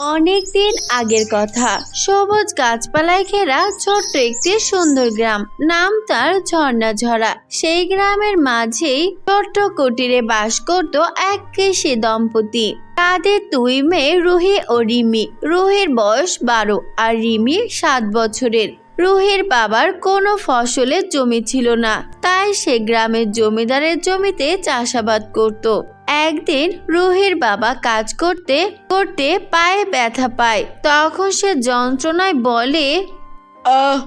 অনেক দিন আগের কথা। সবুজ গাছপালায় ঘেরা ছোট্ট একটি সুন্দর গ্রাম। নাম তার ঝর্ণা ঝরা সেই গ্রামের মাঝেই ছোট্ট কুটিরে বাস করত এক কৃষি দম্পতি। তাদের দুই মেয়ে রুহি ও রিমি। রুহির বয়স বারো আর রিমি সাত বছরের। রুহির বাবার কোনো ফসলের জমি ছিল না। তাই সে গ্রামের জমিদারের জমিতে চাষাবাদ করত। একদিন রুহির বাবা কাজ করতে করতে পায়ে ব্যথা পায়। তখন সে যন্ত্রণায় বলে আহ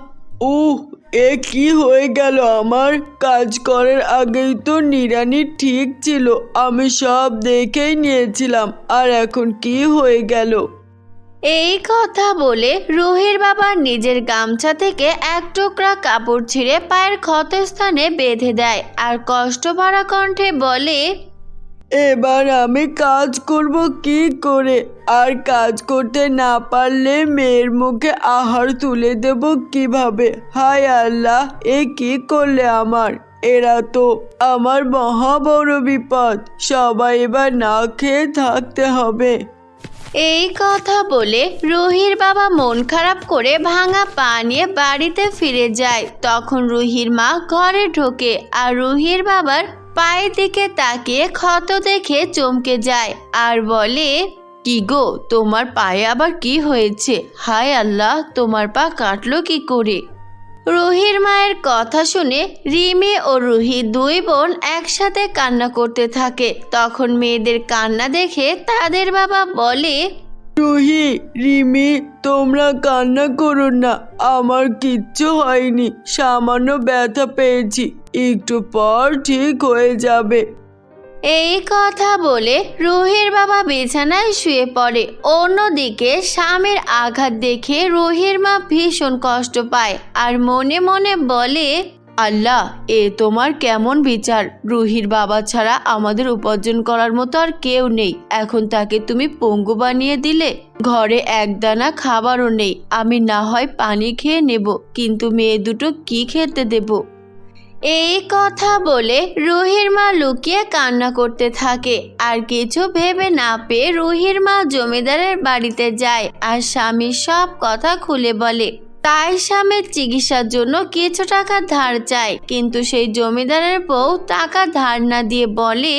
এ কি হয়ে গেল? আমার কাজ করার আগেই তো নিরানি ঠিক ছিল। আমি সব দেখেই নিয়েছিলাম। আর এখন কি হয়ে গেল? এই কথা বলে রুহির বাবা নিজের গামছা থেকে এক টুকরা কাপড় ছিঁড়ে পায়ের ক্ষতস্থানে বেঁধে দেয়। আর কষ্ট ভরা কণ্ঠে বলে এবার আমি কাজ করব কি করে? আর কাজ করতে না পারলে মেয়ের মুখে আহার তুলে দেব কীভাবে? হায় আল্লাহ, এ কি করলে আমার? এরা তো আমার মহা বড় বিপদ। সবাই এবার না খেয়ে থাকতে হবে। এই কথা বলে রুহির বাবা মন খারাপ করে ভাঙা পা নিয়ে বাড়িতে ফিরে যায়। তখন রুহির মা ঘরে ঢোকে আর রুহির বাবার পায়ের দিকে তাকিয়ে ক্ষত দেখে চমকে যায় আর বলে, কি গো, তোমার পায়ে আবার কি হয়েছে? হায় আল্লাহ, তোমার পা কাটলো কি করে? রুহির মায়ের কথা শুনে রিমি ও রুহি দুই বোন একসাথে কান্না করতে থাকে। তখন মেয়েদের কান্না দেখে তাদের বাবা বলে রুহি, রিমি, তোমরা কান্না করো না। আমার কিচ্ছু হয়নি। সামান্য ব্যথা পেয়েছি। একটু পর ঠিক হয়ে যাবে। এই কথা বলে রুহির বাবা বিছানায় শুয়ে পড়ে। অন্যদিকে স্বামীর আঘাত দেখে রুহির মা ভীষণ কষ্ট পায় আর মনে মনে বলে আল্লাহ, এ তোমার কেমন বিচার? রুহির বাবা ছাড়া আমাদের উপার্জন করার মতো আর কেউ নেই। এখন তাকে তুমি পঙ্গু বানিয়ে দিলে, ঘরে একদানা খাবারও নেই। আমি না হয় পানি খেয়ে নেব, কিন্তু মেয়ে দুটো কি খেতে দেবো? এই কথা বলে রুহির মা লুকিয়ে কান্না করতে থাকে। আর কিছু ভেবে না পেয়ে রুহির মা জমিদারের বাড়িতে যায় আর স্বামীর সব কথা খুলে বলে। তাই স্বামীর চিকিৎসার জন্য কিছু টাকা ধার চাই কিন্তু সেই জমিদারের বউ টাকা ধার না দিয়ে বলে,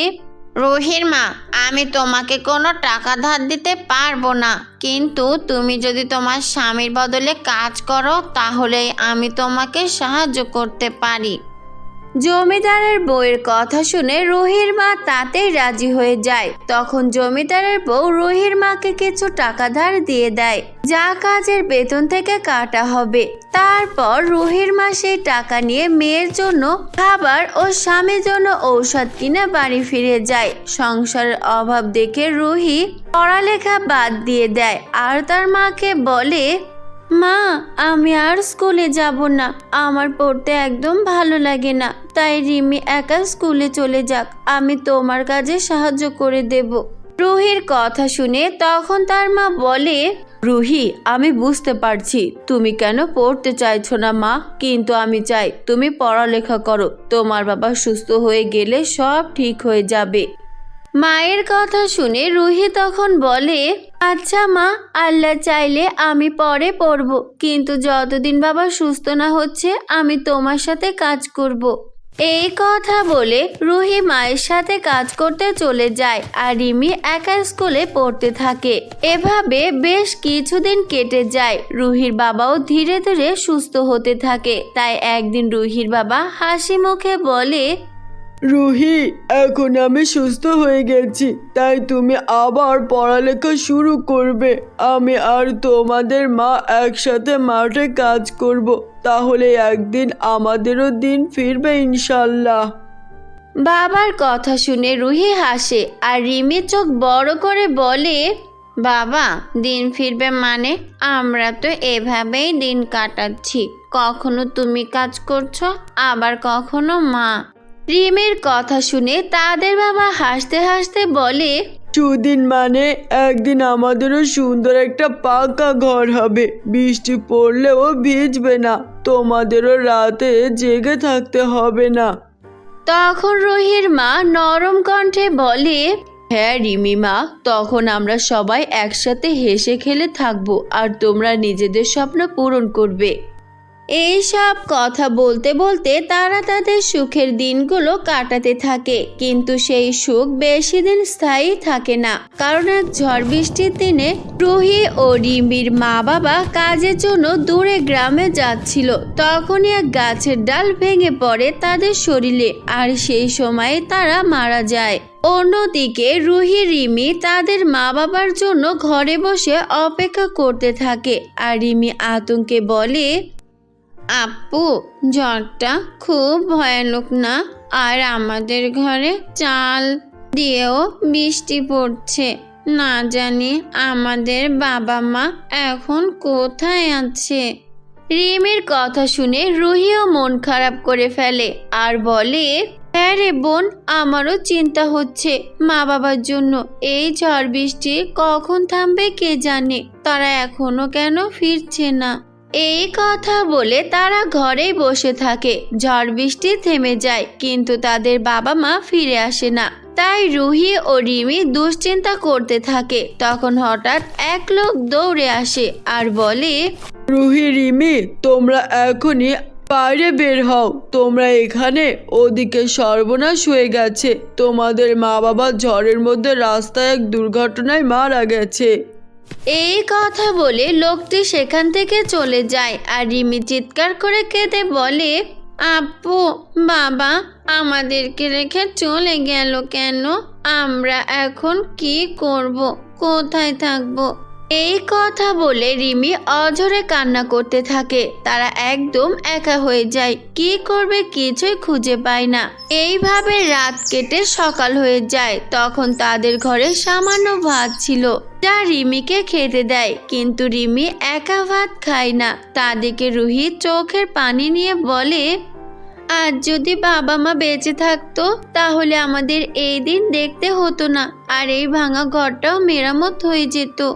রোহির মা, আমি তোমাকে কোনো টাকা ধার দিতে পারব না। কিন্তু তুমি যদি তোমার স্বামীর বদলে কাজ করো তাহলে আমি তোমাকে সাহায্য করতে পারি। জমিদারের বউয়ের কথা শুনে রুহির মা তাতেই রাজি হয়ে যায়। তখন জমিদারের বউ রুহির মাকে কিছু টাকা ধার দিয়ে দেয়। যা কাজের বেতন থেকে কাটা হবে। তারপর রুহির মা সেই টাকা নিয়ে মেয়ের জন্য খাবার ও স্বামীর জন্য ঔষধ কিনে বাড়ি ফিরে যায়। সংসারের অভাব দেখে রুহি পড়ালেখা বাদ দিয়ে দেয়। আর তার মাকে বলে মা, আমি আর স্কুলে যাব না। আমার পড়তে একদম ভালো লাগে না। তাই রিমি একা স্কুলে চলে যাক। আমি তোমার কাজে সাহায্য করে দেব। রুহির কথা শুনে তখন তার মা বলে, রুহি, আমি বুঝতে পারছি। তুমি কেন পড়তে চাইছো না মা? কিন্তু আমি চাই তুমি পড়ালেখা করো। তোমার বাবা সুস্থ হয়ে গেলে সব ঠিক হয়ে যাবে। মায়ের কথা শুনে রুহি তখন বলে আচ্ছা মা, আল্লাহ চাইলে আমি পরে পড়ব, কিন্তু যতদিন বাবা সুস্থ না হচ্ছে, আমি তোমার সাথে কাজ করব। এই কথা বলে রুহি মায়ের সাথে কাজ করতে চলে যায় আর রিমি একা স্কুলে পড়তে থাকে। এভাবে বেশ কিছুদিন কেটে যায়। রুহির বাবাও ধীরে ধীরে সুস্থ হতে থাকে। তাই একদিন রুহির বাবা হাসি মুখে বলে রুহি, এখন আমি সুস্থ হয়ে গেছি, তাই তুমি আবার পড়ালেখা শুরু করবে। আমি আর তোমাদের মা একসাথে মাঠে কাজ করব, তাহলে একদিন আমাদেরও দিন ফিরবে ইনশাল্লাহ বাবার কথা শুনে রুহি হাসে আর রিমি চোখ বড় করে বলে, বাবা, দিন ফিরবে মানে? আমরা তো এভাবেই দিন কাটাচ্ছি। কখনো তুমি কাজ করছ, আবার কখনো মা। রিমির কথা শুনে তাদের বাবা হাসতে হাসতে বলে সুদিন মানে একদিন আমাদেরও সুন্দর একটা পাকা ঘর হবে। বৃষ্টি পড়লেও ভিজবে না। তোমাদেরও রাতে জেগে থাকতে হবে না। তখন রোহির মা নরম কণ্ঠে বলে হ্যাঁ রিমিমা তখন আমরা সবাই একসাথে হেসে খেলে থাকব আর তোমরা নিজেদের স্বপ্ন পূরণ করবে। এই সব কথা বলতে বলতে তারা তাদের সুখের দিনগুলো কাটাতে থাকে। কিন্তু সেই সুখ বেশি দিন স্থায়ী থাকে না। কারণ এক ঝড় বৃষ্টির দিনে রুহি ও রিমির মা বাবা কাজের জন্য দূরে গ্রামে যাচ্ছিল। তখনই এক গাছের ডাল ভেঙে পড়ে তাদের শরীরে। আর সেই সময়ে তারা মারা যায়। অন্যদিকে রুহি, রিমি তাদের মা বাবার জন্য ঘরে বসে অপেক্ষা করতে থাকে। আর রিমি আতঙ্কে বলে আপু ঝড়টা খুব ভয়ানক না? আর আমাদের ঘরে চাল দিয়েও বৃষ্টি পড়ছে। না জানি আমাদের বাবা মা এখন কোথায় আছে। রিমের কথা শুনে রুহিও মন খারাপ করে ফেলে আর বলে হ্যাঁ রে বোন, আমারও চিন্তা হচ্ছে মা বাবার জন্য। এই ঝড় বৃষ্টি কখন থামবে কে জানে? তারা এখনও কেন ফিরছে না? এই কথা বলে তারা ঘরেই বসে থাকে। ঝড় বৃষ্টি থেমে যায়, কিন্তু তাদের বাবা মা ফিরে আসে না। তাই রুহি ও রিমি দুশ্চিন্তা করতে থাকে। তখন হঠাৎ এক লোক দৌড়ে আসে আর বলে, রুহি, রিমি, তোমরা এখনই বাইরে বের হও। তোমরা এখানে ওদিকে সর্বনাশ হয়ে গেছে। তোমাদের মা বাবা ঝড়ের মধ্যে রাস্তায় এক দুর্ঘটনায় মারা গেছে। এই কথা বলে লোকটি সেখান থেকে চলে যায় আর রিমি চিৎকার করে কেঁদে বলে, আপু, বাবা, আমাদেরকে রেখে চলে গেল কেন? আমরা এখন কি করব? কোথায় থাকব? এই কথা বলে রিমি অঝরে কান্না করতে থাকে। তারা একদম একা হয়ে যায়। কি করবে কিছুই খুঁজে পায় না। এইভাবে রাত কেটে সকাল হয়ে যায়। তখন তাদের ঘরে সামান্য ভাত ছিল যা রিমিকে খেতে দেয়। কিন্তু রিমি একা ভাত খায় না। তাদেরকে রুহি চোখের পানি নিয়ে বলে, আজ যদি বাবা মা বেঁচে থাকতো, তাহলে আমাদের এই দিন দেখতে হতো না। আর এই ভাঙা ঘরটাও মেরামত হয়ে যেত।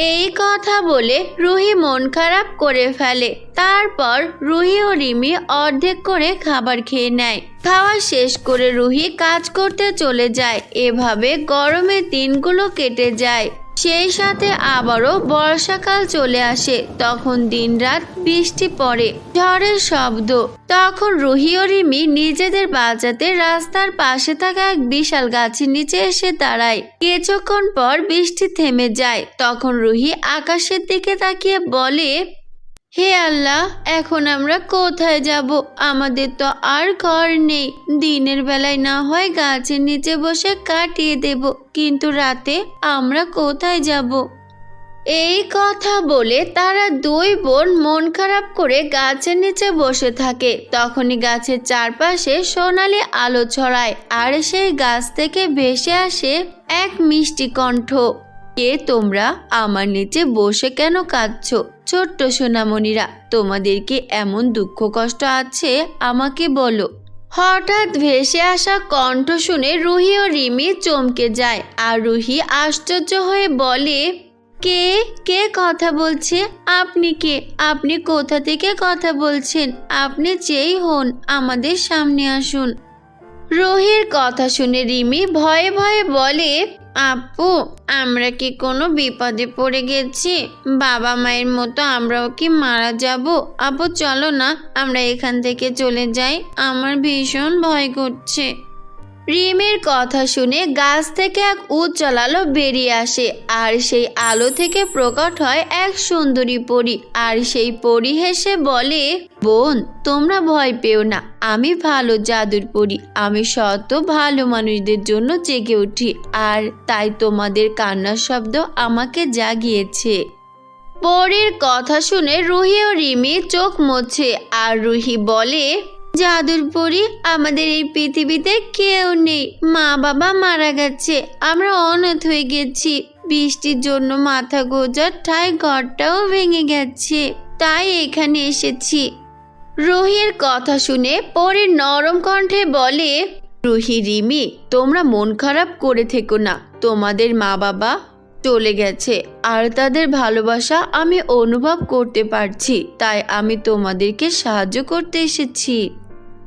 এই কথা বলে রুহি মন খারাপ করে ফেলে। তারপর রুহি ও রিমি অর্ধেক করে খাবার খেয়ে নেয়। খাওয়া শেষ করে রুহি কাজ করতে চলে যায়। এভাবে গরমে দিনগুলো কেটে যায়। সেই সাথে আবারও বর্ষাকাল চলে আসে। তখন দিন রাত বৃষ্টি পড়ে, ঝড়ের শব্দ। তখন রুহি ও রিমি নিজেদের বাঁচাতে রাস্তার পাশে থাকা এক বিশাল গাছের নিচে এসে দাঁড়ায়। কিছুক্ষণ পর বৃষ্টি থেমে যায়। তখন রুহি আকাশের দিকে তাকিয়ে বলে হে আল্লাহ, এখন আমরা কোথায় যাব? আমাদের তো আর ঘর নেই। দিনের বেলায় না হয় গাছের নিচে বসে কাটিয়ে দেব, কিন্তু রাতে আমরা কোথায় যাব? এই কথা বলে তারা দুই বোন মন খারাপ করে গাছের নিচে বসে থাকে। তখনই গাছের চারপাশে সোনালি আলো ছড়ায়, আর সেই গাছ থেকে ভেসে আসে এক মিষ্টি কণ্ঠ। কে তোমরা? আমার নিচে বসে কেন কাঁদছো? ছোট্ট সোনামণিরা, তোমাদেরকে এমন দুঃখ কষ্ট আছে? আমাকে বলো। হঠাৎ ভেসে আসা কণ্ঠ শুনে রুহি ও রিমি চমকে যায় আর রুহি আশ্চর্য হয়ে বলে, কে? কে কথা বলছে? আপনি কে? আপনি কোথা থেকে কথা বলছেন? আপনি যেই হন, আমাদের সামনে আসুন। রোহির কথা শুনে রিমি ভয়ে ভয়ে বলে আপু, আমরা কি কোনো বিপদে পড়ে গেছি? বাবা মায়ের মতো আমরাও কি মারা যাব? আপু, চলো না, আমরা এখান থেকে চলে যাই। আমার ভীষণ ভয় করছে। রিমির কথা শুনে গাছ থেকে এক উজ্জ্বল আলো বেরিয়ে আসে। আর সেই আলো থেকে প্রকট হয় এক সুন্দরী পরী। আর সেই পরী হেসে বলে, বোন, তোমরা ভয় পেও না। আমি ভালো জাদুর পরি। আমি শত ভালো মানুষদের জন্য জেগে উঠি। আর তাই তোমাদের কান্নার শব্দ আমাকে জাগিয়েছে। পরীর কথা শুনে রুহি ও রিমি চোখ মোছে। আর রুহি বলে জাদুর পরি আমাদের এই পৃথিবীতে কেউ নেই। মা বাবা মারা গেছে। আমরা অনাথ হয়ে গেছি। বৃষ্টির জন্য মাথা গোজার ঠাই ঘরটাও ভেঙে গেছে। তাই এখানে এসেছি। রুহির কথা শুনে পরে নরম কণ্ঠে বলে, রুহি, রিমি, তোমরা মন খারাপ করে থেকো না। তোমাদের মা বাবা চলে গেছে। আর তাদের ভালোবাসা আমি অনুভব করতে পারছি, তাই আমি তোমাদেরকে সাহায্য করতে এসেছি।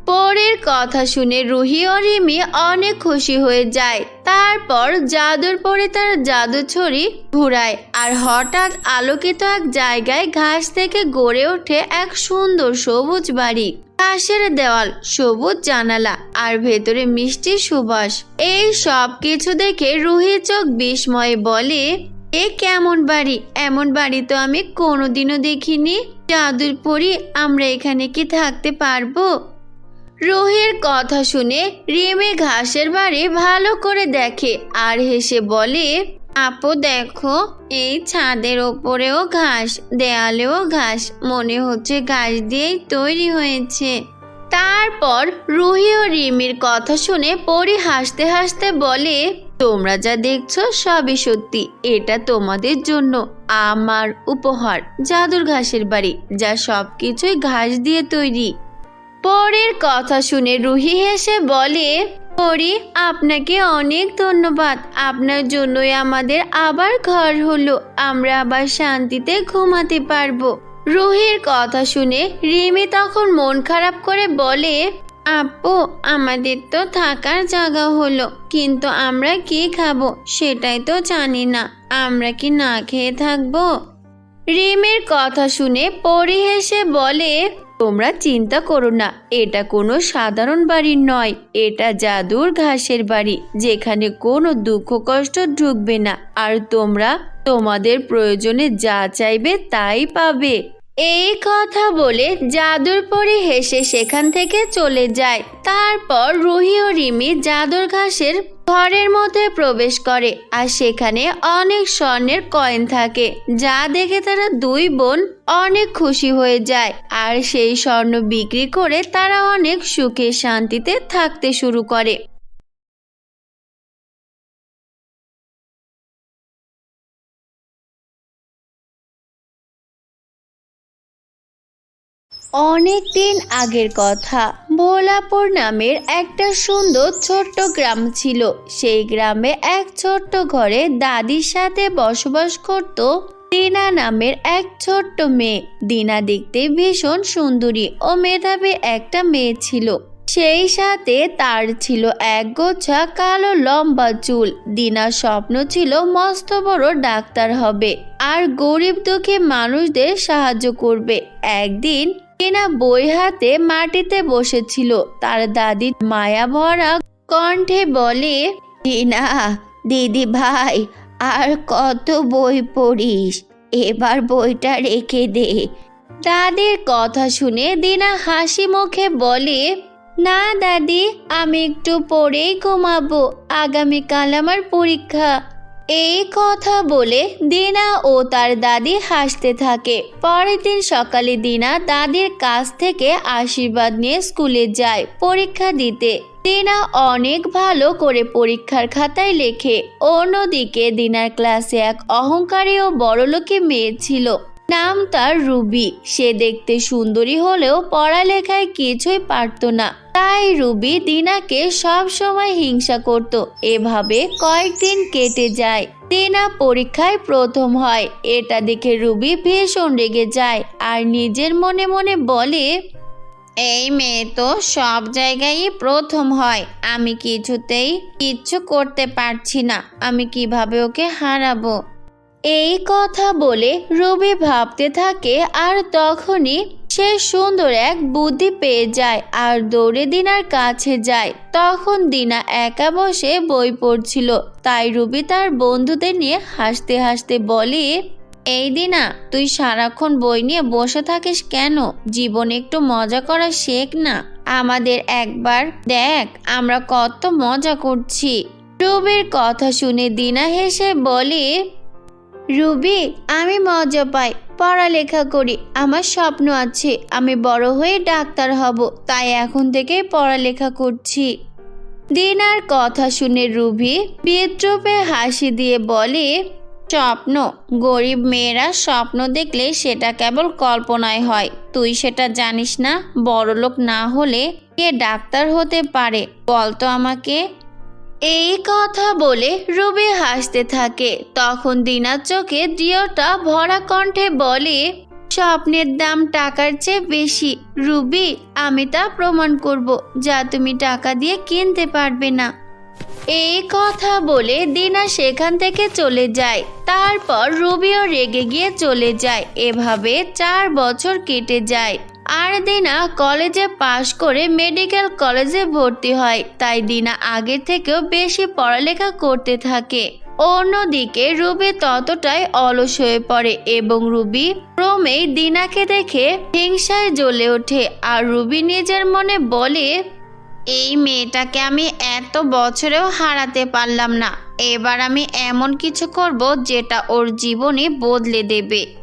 পরের কথা শুনে রুহি ও রিমি অনেক খুশি হয়ে যায়। তারপর জাদুর পরে তার জাদু ছড়ি ঘুরায় আর হঠাৎ আলোকিত এক জায়গায় ঘাস থেকে গড়ে ওঠে এক সুন্দর সবুজ বাড়ি। ঘাসের দেওয়াল, সবুজ জানালা আর ভেতরে মিষ্টি সুবাস। এই সব কিছু দেখে রুহি চোখ বিস্ময়ে বলে, এ কেমন বাড়ি? এমন বাড়ি তো আমি কোনোদিনও দেখিনি। জাদুর পরি আমরা এখানে কি থাকতে পারব? রুহির কথা শুনে রিমি ঘাসের বাড়ি ভালো করে দেখে আর হেসে বলে, আপু দেখো, এই ছাদের ওপরেও ঘাস, দেয়ালেও ঘাস, মনে হচ্ছে ঘাস দিয়েই তৈরি হয়েছে। তারপর রুহি ও রিমির কথা শুনে পরি হাসতে হাসতে বলে, তোমরা যা দেখছ সবই সত্যি, এটা তোমাদের জন্য আমার উপহার, জাদুর ঘাসের বাড়ি, যা সবকিছুই ঘাস দিয়ে তৈরি। পরের কথা শুনে রুহি হেসে বলে, পরি, আপনাকে অনেক ধন্যবাদ। আপনার জন্যই আমাদের আবার ঘর হলো। আমরা আবার শান্তিতে ঘুমাতে পারব। রুহির কথা শুনে রিমি তখন মন খারাপ করে বলে, আপু, আমাদের তো থাকার জায়গা হলো, কিন্তু আমরা কি খাব সেটাই তো জানি না। আমরা কি না খেয়ে থাকব? রিমির কথা শুনে পরি হেসে বলে তোমরা চিন্তা করো না, এটা কোনো সাধারণ বাড়ি নয়, এটা জাদুর ঘাসের বাড়ি, যেখানে কোনো দুঃখ কষ্ট ঢুকবে না, আর তোমরা তোমাদের প্রয়োজনে যা চাইবে তাই পাবে। এই কথা বলে জাদুর পরি হেসে সেখান থেকে চলে যায়। তারপর রুহি ও রিমি জাদুর ঘাসের ঘরের মধ্যে প্রবেশ করে আর সেখানে অনেক স্বর্ণের কয়েন থাকে, যা দেখে তারা দুই বোন অনেক খুশি হয়ে যায় আর সেই স্বর্ণ বিক্রি করে তারা অনেক সুখে শান্তিতে থাকতে শুরু করে। অনেক দিন আগের কথা। ভোলাপুর নামের একটা সুন্দর ছোট্ট গ্রাম ছিল। সেই গ্রামে এক ছোট্ট ঘরে দাদির সাথে বসবাস করত দিনা নামের এক ছোট্ট মেয়ে। দিনা দেখতে ভীষণ সুন্দরী ও মেধাবী একটা মেয়ে ছিল। সেই সাথে তার ছিল এক গোছা কালো লম্বা চুল। দিনার স্বপ্ন ছিল মস্ত বড় ডাক্তার হবে। আর গরিব দুঃখী মানুষদের সাহায্য করবে। একদিন টিনা বই হাতে মাটিতে বসেছিল। তার দাদি মায়া ভরা কণ্ঠে বলে, টিনা, দিদি ভাই, আর কত বই পড়িস? এবার বইটা রেখে দে। দাদির কথা শুনে দিনা হাসি মুখে বলে, না দাদি, আমি একটু পরেই ঘুমাবো। আগামীকাল আমার পরীক্ষা। এই কথা বলে দিনা ও তার দাদি হাসতে থাকে। পরের দিন সকালে দিনা দাদির কাছ থেকে আশীর্বাদ নিয়ে স্কুলে যায় পরীক্ষা দিতে। দিনা অনেক ভালো করে পরীক্ষার খাতায় লেখে। অন্যদিকে দিনার ক্লাসে এক অহংকারী ও বড়লোকি মেয়ে ছিল। নাম তার রুবি। সে দেখতে সুন্দরী হলেও পড়ালেখায় কিছুই পারত না। তাই রুবি দিনাকে সব সময় হিংসা করত। এভাবে কয়েকদিন কেটে যায়। দিনা পরীক্ষায় প্রথম হয়। এটা দেখে রুবি ভীষণ রেগে যায় আর নিজের মনে মনে বলে, এই মেয়ে তো সব জায়গায় প্রথম হয়। আমি কিছুতেই কিচ্ছু করতে পারছি না। আমি কীভাবে ওকে হারাবো? এই কথা বলে রবি ভাবতে থাকে, আর তখনই সে সুন্দর এক বুদ্ধি পেয়ে যায় আর দৌড়ে দিনার কাছে যায়। তখন দিনা একা বসে বই পড়ছিল। তাই রুবি তার বন্ধুদের নিয়ে হাসতে হাসতে বলে, এই দিনা, তুই সারাক্ষণ বই নিয়ে বসে থাকিস কেন? জীবন একটু মজা করা শেখ না। আমাদের একবার দেখ, আমরা কত মজা করছি। রুবির কথা শুনে দিনা হেসে বলে রুবি, আমি মজা পাই, পড়ালেখা করি, আমার স্বপ্ন আছে, আমি বড় হয়ে ডাক্তার হব, তাই এখন থেকে পড়ালেখা করছি। দিনার কথা শুনে রুবি বিদ্রুপে হাসি দিয়ে বলে, স্বপ্ন, গরিব মেয়েরা স্বপ্ন দেখলে সেটা কেবল কল্পনায় হয়, তুই সেটা জানিস না, বড়লোক না হলে কে ডাক্তার হতে পারে বলতো আমাকে। এই কথা বলে রুবি হাসতে থাকে। তখন দিনার চোখে দৃঢ়তা ভরা কণ্ঠে বলে, স্বপ্নের দাম টাকার চেয়ে বেশি। রুবি, আমি তা প্রমাণ করব, যা তুমি টাকা দিয়ে কিনতে পারবে না। এই কথা বলে দিনা সেখান থেকে চলে যায়। তারপর রুবিও রেগে গিয়ে চলে যায়। এভাবে চার বছর কেটে যায়। আর দিনা কলেজে পাশ করে মেডিকেল কলেজে ভর্তি হয়। তাই দিনা আগে থেকেও বেশি পড়ালেখা করতে থাকে। অন্যদিকে রুবি ততটাই অলস হয়ে পড়ে এবং রুবি ক্রমেই দিনাকে দেখে হিংসায় জ্বলে ওঠে আর রুবি নিজের মনে বলে, এই মেয়েটাকে আমি এত বছরেও হারাতে পারলাম না। এবার আমি এমন কিছু করব যেটা ওর জীবনে বদলে দেবে।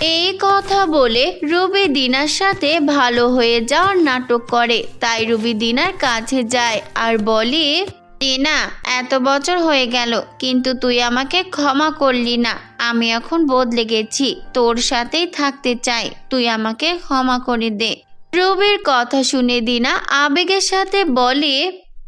এই কথা বলে রুবি দিনার সাথে ভালো হয়ে যাওয়ার নাটক করে। তাই রুবি দিনার কাছে যায় আর বলে টিনা এত বছর হয়ে গেল, কিন্তু তুই আমাকে ক্ষমা করলি না। আমি এখন বদলে গেছি। তোর সাথেই থাকতে চাই। তুই আমাকে ক্ষমা করে দে। রবির কথা শুনে দিনা আবেগের সাথে বলে,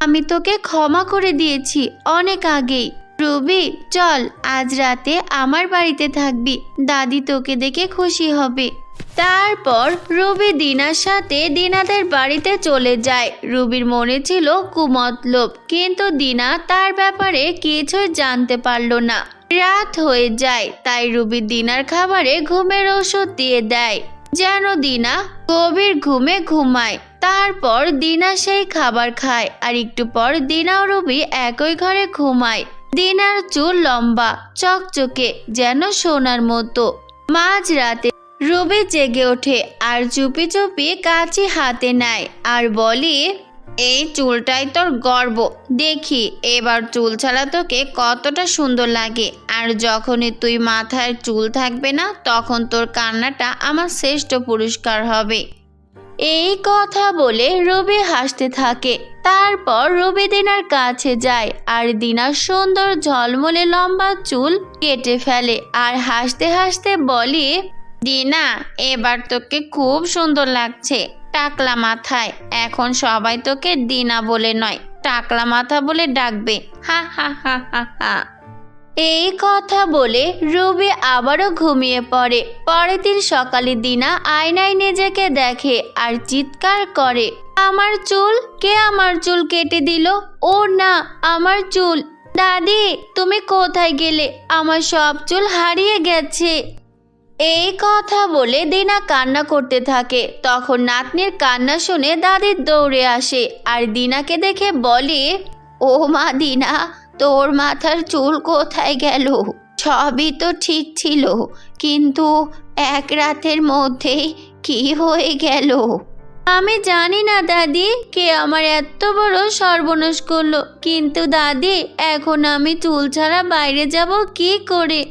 আমি তোকে ক্ষমা করে দিয়েছি অনেক আগেই। রবি, চল, আজ রাতে আমার বাড়িতে থাকবি। দাদি তোকে দেখে খুশি হবে। তারপর রবি দিনার সাথে দিনাদের বাড়িতে চলে যায়। রুবির মনে ছিল কুমতলব কিন্তু দিনা তার ব্যাপারে কিছুই জানতে পারল না। রাত হয়ে যায়, তাই রুবি দিনার খাবারে ঘুমের ওষুধ দিয়ে দেয়। যেন দিনা গভীর ঘুমে ঘুমায়। তারপর দিনা সেই খাবার খায়, আর একটু পর দিনা রবি একই ঘরে ঘুমায়। দিনার চুল লম্বা, চকচকে, যেন সোনার মতো। মাঝ রাতে রবি জেগে ওঠে আর চুপি চুপি কাঁচি হাতে নেয় আর বলে, এই চুলটাই তোর গর্ব। দেখি, এবার চুল ছাড়া তোকে কতটা সুন্দর লাগে। আর যখনই তুই মাথায় চুল থাকবে না, তখন তোর কান্নাটা আমার শ্রেষ্ঠ পুরস্কার হবে। এই কথা বলে রবি হাসতে থাকে। তারপর রবি দিনার কাছে যায় আর দিনার সুন্দর ঝলমলে লম্বা চুল কেটে ফেলে আর হাসতে হাসতে বলে, দিনা, এবার তোকে খুব সুন্দর লাগছে, টাকলা মাথায়। এখন সবাই তোকে দিনা বলে নয়, টাকলা মাথা বলে ডাকবে। হা হা হা হা হা। এই কথা বলে রুবি আবারও ঘুমিয়ে পড়ে। পরের দিন সকালে দিনা আয়নায় নিজেকে দেখে আর চিৎকার করে, আমার চুল? কে আমার চুল কেটে দিল? ও না, আমার চুল। দাদি, তুমি কোথায় গেলে? আমার সব চুল হারিয়ে গেছে। এই কথা বলে দিনা কান্না করতে থাকে। তখন নাতনির কান্না শুনে দাদির দৌড়ে আসে আর দিনাকে দেখে বলে, ও মা দিনা তোর মাথার চুল কোথায় গেল? সবই তো ঠিক ছিল, কিন্তু এক রাতের মধ্যেই কি হয়ে গেল? আমি জানি না দাদি, কে আমার এত বড় সর্বনাশ করল, কিন্তু দাদি, এখন আমি চুল ছাড়া বাইরে যাব কি করে?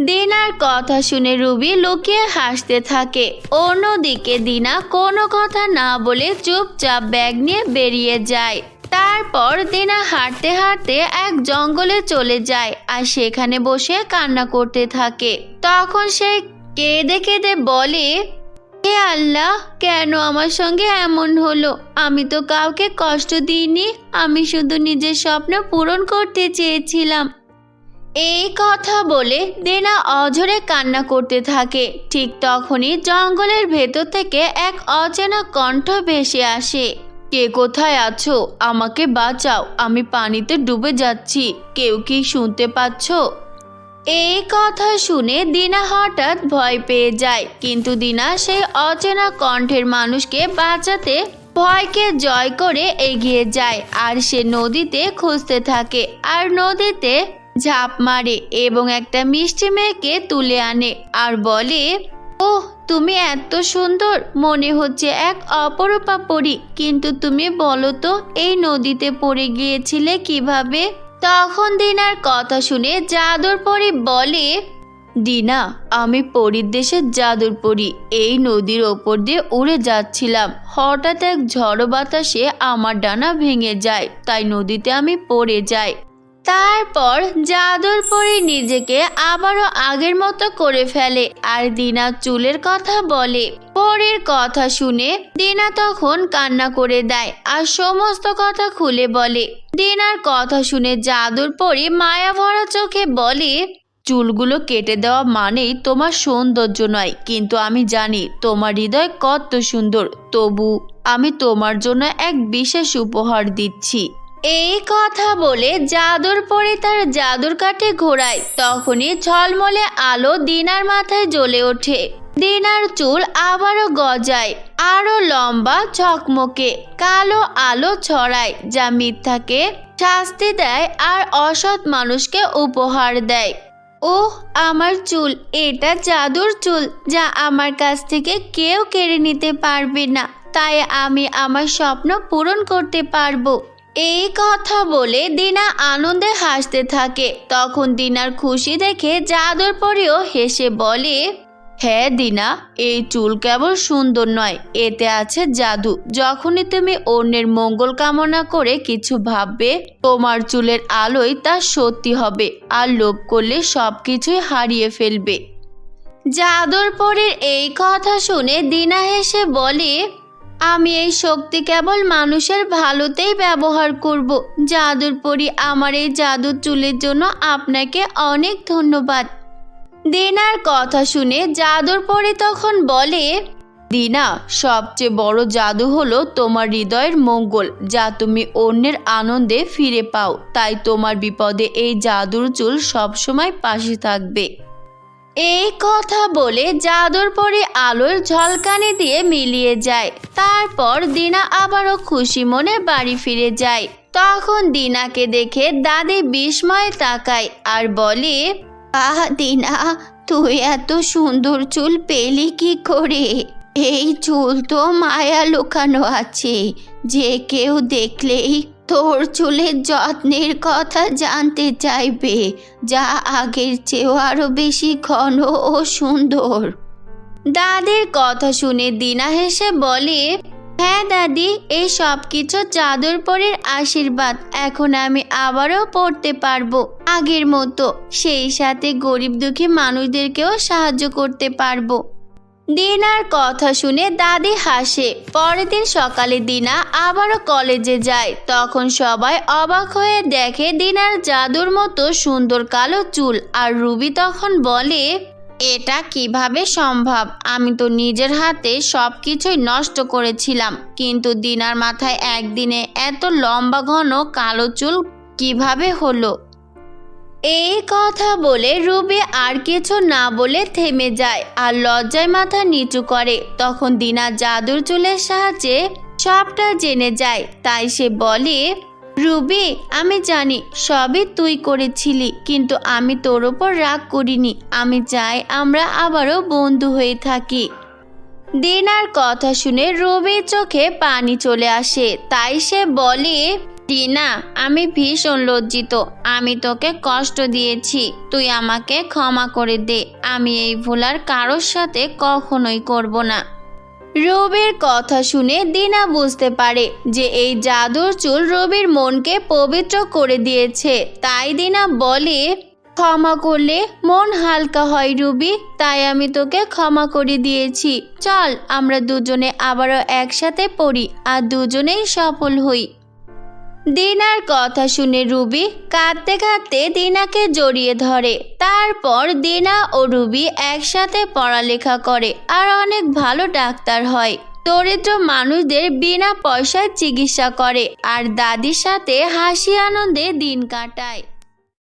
দিনার কথা শুনে রুবি লুকিয়ে হাসতে থাকে। অন্যদিকে দিনা কোনো কথা না বলে চুপচাপ ব্যাগ নিয়ে বেরিয়ে যায়। তারপর দিনা হাঁটতে হাঁটতে এক জঙ্গলে চলে যায় আর সেখানে বসে কান্না করতে থাকে। তখন সে কেঁদে কেঁদে বলে, হে আল্লাহ, কেন আমার সঙ্গে এমন হলো? আমি তো কাউকে কষ্ট দিইনি। আমি শুধু নিজের স্বপ্ন পূরণ করতে চেয়েছিলাম। এই কথা বলে দেনা অঝরে কান্না করতে থাকে। ঠিক তখনই জঙ্গলের ভেতর থেকে এক অচেনা কণ্ঠ ভেসে আসে। কে কোথায় আছো? আমাকে বাঁচাও। আমি পানিতে ডুবে যাচ্ছি। কেউ কি শুনতে পাচ্ছ? এই কথা শুনে দিনা হঠাৎ ভয় পেয়ে যায়। কিন্তু দিনা সেই অচেনা কণ্ঠের মানুষকে বাঁচাতে ভয়কে জয় করে এগিয়ে যায় আর সে নদীতে খুঁজতে থাকে আর নদীতে ঝাঁপ মারে এবং একটা মিষ্টি মেয়েকে তুলে আনে আর বলে, ওহ তুমি এত সুন্দর, মনে হচ্ছে এক অপরূপা পরী। কিন্তু তুমি বলো তো, এই নদীতে পড়ে গিয়েছিলে কীভাবে? তখন দিনার কথা শুনে জাদুর পরী বলে, দিনা, আমি পরীর দেশের জাদুর পরী। এই নদীর ওপর দিয়ে উড়ে যাচ্ছিলাম। হঠাৎ এক ঝড়ো বাতাসে আমার ডানা ভেঙে যায়, তাই নদীতে আমি পড়ে যাই। তারপর জাদুর পরি নিজেকে আবারও আগের মতো করে ফেলে আর দিনা চুলের কথা বলে। পরের কথা শুনে দিনা তখন কান্না করে দেয় আর সমস্ত কথা খুলে বলে। দিনার কথা শুনে জাদুর পরি মায়া ভরা চোখে বলে, চুলগুলো কেটে দেওয়া মানেই তোমার সৌন্দর্য নয়, কিন্তু আমি জানি তোমার হৃদয় কত সুন্দর। তবু আমি তোমার জন্য এক বিশেষ উপহার দিচ্ছি। এই কথা বলে জাদুর পরে তার জাদুর কাঠে ঘোরায়। তখনই ঝলমলে আলো দিনার মাথায় জ্বলে ওঠে। দিনার চুল আবারও গজায় আরও লম্বা ঝকমকে কালো আলো ছড়ায়, যা মিথ্যাকে শাস্তি দেয় আর অসৎ মানুষকে উপহার দেয়। ওহ, আমার চুল, এটা জাদুর চুল, যা আমার কাছ থেকে কেউ কেড়ে নিতে পারবে না। তাই আমি আমার স্বপ্ন পূরণ করতে পারব। এই কথা বলে দিনা আনন্দে হাসতে থাকে। তখন দিনার খুশি দেখে জাদুর পরেও হেসে বলে হ্যাঁ দিনা, এই চুল কেবল সুন্দর নয়, এতে আছে জাদু। যখনই তুমি অন্যের মঙ্গল কামনা করে কিছু ভাববে, তোমার চুলের আলোয় তা সত্যি হবে আর লোভ করলে সব কিছুই হারিয়ে ফেলবে। জাদুর পরীর এই কথা শুনে দিনা হেসে বলে আমি এই শক্তি কেবল মানুষের ভালোতেই ব্যবহার করব। জাদুর পরি আমার এই জাদুর চুলের জন্য আপনাকে অনেক ধন্যবাদ। দিনার কথা শুনে জাদুর পরি তখন বলে, দিনা, সবচেয়ে বড় জাদু হলো তোমার হৃদয়ের মঙ্গল, যা তুমি অন্যের আনন্দে ফিরে পাও। তাই তোমার বিপদে এই জাদুর চুল সবসময় পাশে থাকবে। এই কথা বলে জাদুর পরে আলোর ঝলকানি দিয়ে মিলিয়ে যায়। তারপর দিনা আবারও খুশি মনে বাড়ি ফিরে যায়। তখন দিনাকে দেখে দাদি বিস্ময়ে তাকায় আর বলে, আহ, দিনা, তুই এত সুন্দর চুল পেলি কি করে? এই চুল তো মায়া লুকানো আছে। যে কেউ দেখলেই তোর চুলের যত্নের কথা জানতে চাইবে, যা আগের চেয়েও আরও বেশি ঘন ও সুন্দর। দাদির কথা শুনে দিনা হেসে বলে হ্যাঁ দাদি, এই সব কিছু চাদর পরের আশীর্বাদ। এখন আমি আবারও পড়তে পারব আগের মতো। সেই সাথে গরিব দুঃখী মানুষদেরকেও সাহায্য করতে পারব। দিনার কথা শুনে দাদি হাসে। পরের দিন সকালে দিনা আবারও কলেজে যায়। তখন সবাই অবাক হয়ে দেখে দিনার জাদুর মতো সুন্দর কালো চুল। আর রুবি তখন বলে, এটা কীভাবে সম্ভব? আমি তো নিজের হাতে সব কিছুই নষ্ট করেছিলাম। কিন্তু দিনার মাথায় একদিনে এত লম্বা ঘন কালো চুল কীভাবে হলো? এই কথা বলে রুবি আর কিছু না বলে থেমে যায় আর লজ্জায় মাথা নিচু করে। তখন দিনা জাদুর চুলের সাহায্যে সবটা জেনে যায়। তাই সে বলে, রুবি, আমি জানি সবই তুই করেছিলি, কিন্তু আমি তোর ওপর রাগ করিনি। আমি চাই আমরা আবারও বন্ধু হয়ে থাকি। দিনার কথা শুনে রবির চোখে পানি চলে আসে। তাই সে বলে টিনা, আমি ভীষণ লজ্জিত। আমি তোকে কষ্ট দিয়েছি। তুই আমাকে ক্ষমা করে দে। আমি এই ভুল আর কারোর সাথে কখনোই করব না। রবির কথা শুনে দিনা বুঝতে পারে যে এই জাদুর চুল রবির মনকে পবিত্র করে দিয়েছে। তাই দিনা বলে, ক্ষমা করলে মন হালকা হয় রুবি, তাই আমি তোকে ক্ষমা করে দিয়েছি। চল, আমরা দুজনে আবারও একসাথে পড়ি আর দুজনেই সফল হই। দিনার কথা শুনে রুবি কাঁদতে কাঁদতে দিনাকে জড়িয়ে ধরে। তারপর দিনা ও রুবি একসাথে পড়ালেখা করে আর অনেক ভালো ডাক্তার হয়। দরিদ্র মানুষদের বিনা পয়সায় চিকিৎসা করে আর দাদির সাথে হাসি আনন্দে দিন কাটায়।